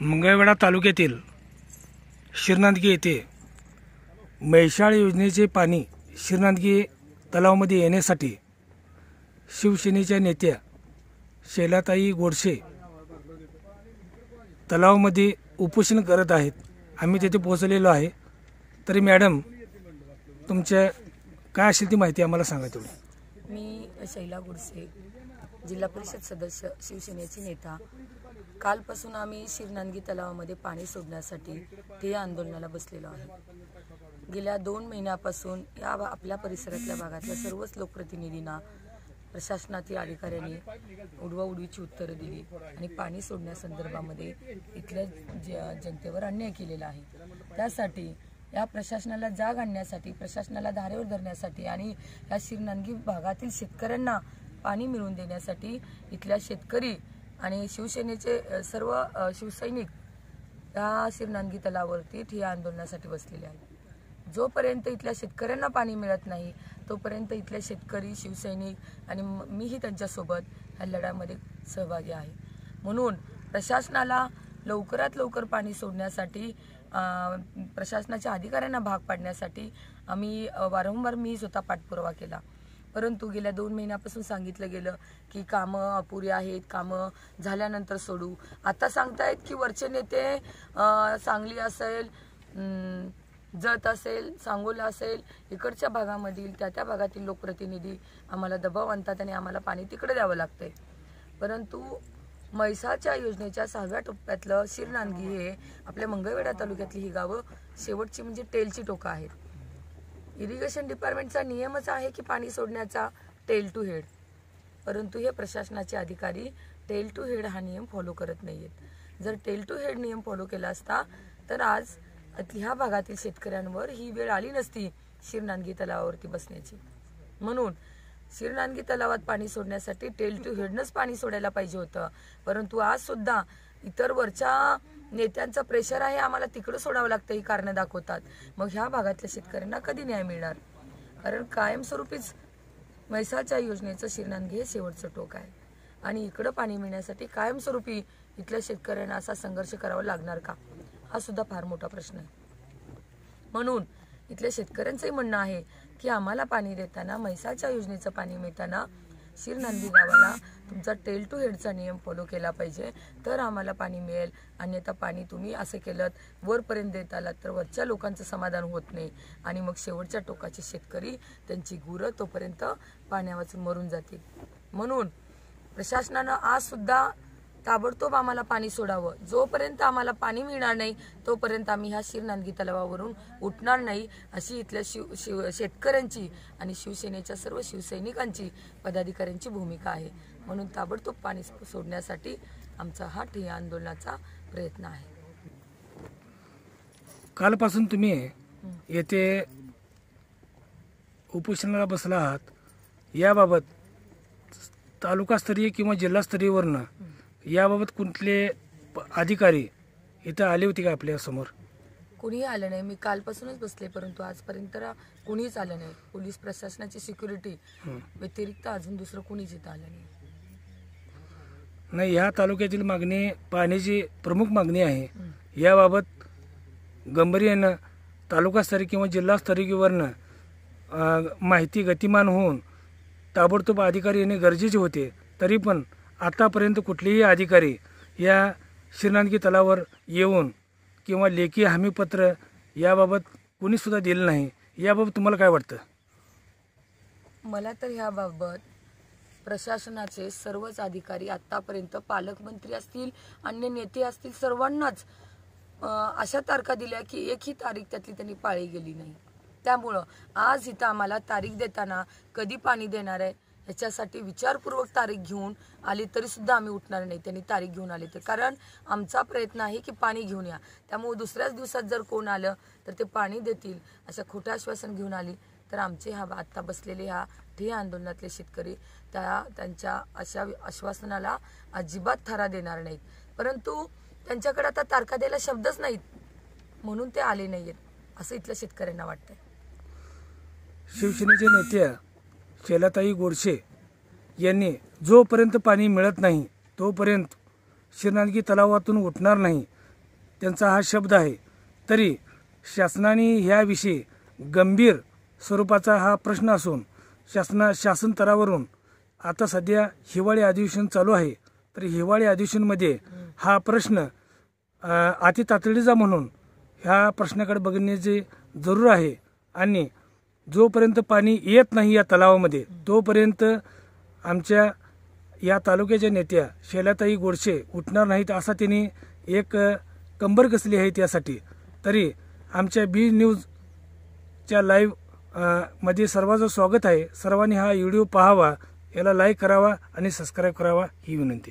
मंगळवेढा तालुक्यातील शिरनांदगी येथे मैशाळ योजनेचे पाणी शिरनांदगी तलावामध्ये येण्यासाठी शिवसेनेच्या नेत्या शैलाताई गोडसे तलावामध्ये उपोषण करत आहेत. आम्ही तिथे पोहोचलेलो आहे. तरी मॅडम तुमच्या काय असेल ती माहिती आम्हाला सांगा तेवढी. मी शैला गोडसे जिल्हा परिषद सदस्य शिवसेनेची नेता कालपासून आम्ही शिरनांदगी तलावामध्ये पाणी सोडण्यासाठी ते आंदोलनाला बसलेलो आहे गेल्या दोन महिन्यापासून या आपल्या परिसरातल्या भागातल्या सर्वच लोकप्रतिनिधींना प्रशासनातील अधिकाऱ्यांनी उडवा उडवीची उत्तरं दिली आणि पाणी सोडण्यासंदर्भामध्ये इथल्या ज जनतेवर अन्याय केलेला आहे. त्यासाठी या प्रशासनाला जाग आणण्यासाठी प्रशासनाला धारेवर धरण्यासाठी आणि या शिरनांदगी भागातील शेतकऱ्यांना पाणी मिळवून देण्यासाठी इथल्या शेतकरी आणि शिवसेनेचे सर्व शिवसैनिक या शिरनांदगी तलावावरती ठिया आंदोलनासाठी बसलेले आहेत. जोपर्यंत इथल्या शेतकऱ्यांना पाणी मिळत नाही तोपर्यंत इथले शेतकरी शिवसैनिक आणि म- मीही त्यांच्यासोबत ह्या लढ्यामध्ये सहभागी आहे. म्हणून प्रशासनाला लवकरात लवकर पाणी सोडण्यासाठी प्रशासनाच्या अधिकाऱ्यांना भाग पाडण्यासाठी आम्ही वारंवार मी स्वतः पाठपुरावा केला. परंतु गेल्या दोन महिन्यापासून सांगितलं गेलं की कामं अपुरी आहेत कामं झाल्यानंतर सोडू. आता सांगतायत की वरचे नेते सांगली असेल जत असेल सांगोला असेल इकडच्या भागामधील त्या त्या भागातील लोकप्रतिनिधी आम्हाला दबाव आणतात आणि आम्हाला पाणी तिकडे द्यावं लागतंय. परंतु म्हैसाच्या योजनेच्या सहाव्या टप्प्यातलं शिरनांदगी हे आपल्या मंगळवेढा तालुक्यातली ही गावं शेवटची म्हणजे टेलची टोकं आहेत. इरिगेशन डिपार्टमेंटचा नियमच आहे की पाणी सोडण्याचा टेल टू हेड परंतु हे प्रशासनाचे अधिकारी टेल टू हेड हा नियम फॉलो करत नाहीयेत. जर टेल टू हेड नियम फॉलो केला असता तर आज ह्या भागातील शेतकऱ्यांवर ही वेळ आली नसती शिरनांदगी तलावावरती बसण्याची. म्हणून शिरनांदगी तलावात पाणी सोडण्यासाठी टेल टू हेडनंच पाणी सोडायला पाहिजे होतं. परंतु आज सुद्धा इतर वरच्या नेत्यांचं प्रेशर आहे आम्हाला तिकडं सोडावं लागतं ही कारणं दाखवतात. मग ह्या भागातल्या शेतकऱ्यांना कधी न्याय मिळणार? कारण कायमस्वरूपीच म्हैसाच्या योजनेचं शिरनांदगी हे शेवटचं टोक आहे. आणि इकडं पाणी मिळण्यासाठी कायमस्वरूपी इथल्या शेतकऱ्यांना असा संघर्ष करावा लागणार का? हा सुद्धा फार मोठा प्रश्न आहे. म्हणून इथल्या शेतकऱ्यांचंही म्हणणं आहे की आम्हाला पाणी देताना म्हैसाच्या योजनेचं पाणी मिळताना शिरनांदी गावाला तुमचा टेल टू हेडचा नियम फॉलो केला पाहिजे. तर आम्हाला पाणी मिळेल. अन्यथा पाणी तुम्ही असं केलं वरपर्यंत देत आलात तर वरच्या लोकांचं समाधान होत नाही. आणि मग शेवटच्या टोकाचे शेतकरी त्यांची गुरं तोपर्यंत पाण्यावाचून मरून जातील. म्हणून प्रशासनानं आज सुद्धा ताबडतोब आम्हाला पाणी सोडावं. जोपर्यंत आम्हाला पाणी मिळणार नाही तोपर्यंत आम्ही ह्या शिरनांदगी तलावावरून उठणार नाही अशी इथल्या शिव शिव शेतकऱ्यांची आणि शिवसेनेच्या सर्व शिवसैनिकांची पदाधिकाऱ्यांची भूमिका आहे. म्हणून ताबडतोब पाणी सोडण्यासाठी आमचा हा ठिय्या आंदोलनाचा प्रयत्न आहे. कालपासून तुम्ही येथे उपोषणाला बसला आहात. याबाबत तालुकास्तरीय किंवा जिल्हास्तरीयवरनं याबाबत कुठले प- अधिकारी इथं आले होते का आपल्यासमोर? कुणीही आलं नाही. मी कालपासूनच बसले परंतु आजपर्यंत कुणीच आलं नाही. पोलीस प्रशासनाची सिक्युरिटी व्यतिरिक्त अजून दुसरं कुणीच इथं आलं नाही. नाही ह्या तालुक्यातील मागणी पाण्याची प्रमुख मागणी आहे. याबाबत गंभीर्यानं तालुकास्तरीय किंवा जिल्हास्तरीयवरनं अं, माहिती गतिमान होऊन ताबडतोब अधिकारी येणे गरजेचे होते तरी पण आतापर्यंत कुठलेही अधिकारी या श्रीनांदगी तलावर येऊन किंवा लेखी हमीपत्र याबाबत कोणीसुद्धा दिलं नाही. याबाबत तुम्हाला काय वाटतं? मला तर ह्याबाबत प्रशासनाचे सर्वच अधिकारी आतापर्यंत पालकमंत्री असतील अन्य नेते असतील सर्वांनाच अशा तारखा दिल्या की एकही तारीख त्यातली त्यांनी पाळी गेली नाही. त्यामुळं आज इथं आम्हाला तारीख देताना कधी पाणी देणार आहे? ह्याच्यासाठी विचारपूर्वक तारीख घेऊन आली तरी सुद्धा आम्ही उठणार नाही. त्यांनी तारीख घेऊन आली तर. कारण आमचा प्रयत्न आहे की पाणी घेऊन या. त्यामुळे दुसऱ्याच दिवसात जर कोण आलं तर ते पाणी देतील. अशा खोटं आश्वासन घेऊन आली तर आमचे हा आत्ता बसलेले ह्या ठिय्या आंदोलनातले शेतकरी त्या त्यांच्या अशा आश्वासनाला अजिबात थारा देणार नाहीत. परंतु त्यांच्याकडे आता तारखा द्यायला शब्दच नाहीत. म्हणून ते आले नाहीयेत. असं इथल्या शेतकऱ्यांना वाटतंय. शिवसेनेचे नेते शैलाताई गोडसे यांनी जोपर्यंत पाणी मिळत नाही तोपर्यंत शिरनांदगी तलावातून उठणार नाही त्यांचा हा शब्द आहे. तरी शासनाने ह्याविषयी गंभीर स्वरूपाचा हा प्रश्न असून शासना शासन स्तरावरून आता सध्या हिवाळी अधिवेशन चालू आहे. तर हिवाळी अधिवेशनमध्ये हा प्रश्न अति तातडीचा म्हणून ह्या प्रश्नाकडे बघण्याची जरूर आहे. आणि जोपर्यंत पाणी येत नाही या तलावामध्ये तोपर्यंत आमच्या या तालुक्याच्या नेत्या शैलाताई गोडसे उठणार नाहीत असा त्यांनी एक कंबर कसली आहे त्यासाठी. तरी आमच्या बी न्यूजच्या लाईव्हमध्ये सर्वांचं स्वागत आहे. सर्वांनी हा व्हिडिओ पाहावा याला लाईक करावा आणि सबस्क्राईब करावा ही विनंती.